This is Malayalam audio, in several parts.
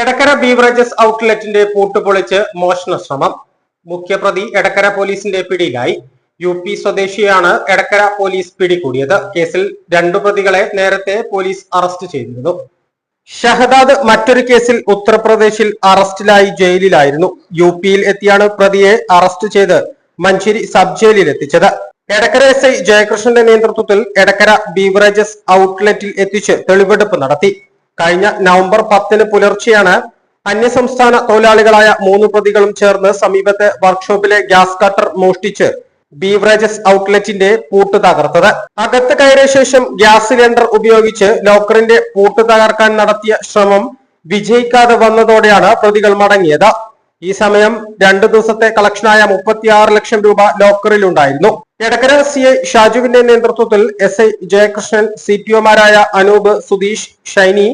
എടക്കര ബീവറേജസ് ഔട്ട്ലെറ്റിന്റെ പൂട്ട് പൊളിച്ച് മോഷണ ശ്രമം. മുഖ്യപ്രതി എടക്കര പോലീസിന്റെ പിടിയിലായി. യു പി സ്വദേശിയാണ് എടക്കര പോലീസ് പിടികൂടിയത്. കേസിൽ രണ്ടു പ്രതികളെ നേരത്തെ പോലീസ് അറസ്റ്റ് ചെയ്തിരുന്നു. ഷഹദാദ് മറ്റൊരു കേസിൽ ഉത്തർപ്രദേശിൽ അറസ്റ്റിലായി ജയിലിലായിരുന്നു. യു പിയിൽ എത്തിയാണ് പ്രതിയെ അറസ്റ്റ് ചെയ്ത് മഞ്ചേരി സബ് ജയിലിൽ എത്തിച്ചത്. എടക്കര എസ് ഐ ജയകൃഷ്ണന്റെ നേതൃത്വത്തിൽ എടക്കര ബീവറേജസ് ഔട്ട്ലെറ്റിൽ എത്തിച്ച് തെളിവെടുപ്പ് നടത്തി. കഴിഞ്ഞ നവംബർ പത്തിന് പുലർച്ചെയാണ് അന്യസംസ്ഥാന തൊഴിലാളികളായ മൂന്ന് പ്രതികളും ചേർന്ന് സമീപത്തെ വർക്ക്ഷോപ്പിലെ ഗ്യാസ് കട്ടർ മോഷ്ടിച്ച് ബീവറേജസ് ഔട്ട്ലെറ്റിന്റെ പൂട്ട് തകർത്തത്. അകത്ത് കയറിയ ശേഷം ഗ്യാസ് സിലിണ്ടർ ഉപയോഗിച്ച് ലോക്കറിന്റെ പൂട്ട് തകർക്കാൻ നടത്തിയ ശ്രമം വിജയിക്കാതെ വന്നതോടെയാണ് പ്രതികൾ മടങ്ങിയത്. ഈ സമയം രണ്ടു ദിവസത്തെ കളക്ഷനായ മുപ്പത്തിയാറ് ലക്ഷം രൂപ ലോക്കറിൽ ഉണ്ടായിരുന്നു എടക്കര സി ഐ ഷാജുവിന്റെ നേതൃത്വത്തിൽ S I Jayakrishnan C T ഒമാരായ Anoop Sudheesh Shiny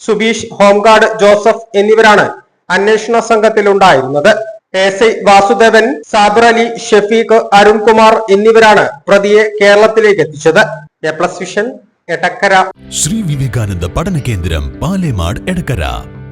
Subeesh home guard Joseph എന്നിവരാണ് അന്വേഷണ സംഘത്തിലുണ്ടായിരുന്നത്. എസ് ഐ വാസുദേവൻ സാബർ അലി ഷഫീഖ് അരുൺകുമാർ എന്നിവരാണ് പ്രതിയെ കേരളത്തിലേക്ക് എത്തിച്ചത്. A plus vision Edakkara. Sree Vivekananda Padana Kendram Palemad Edakkara.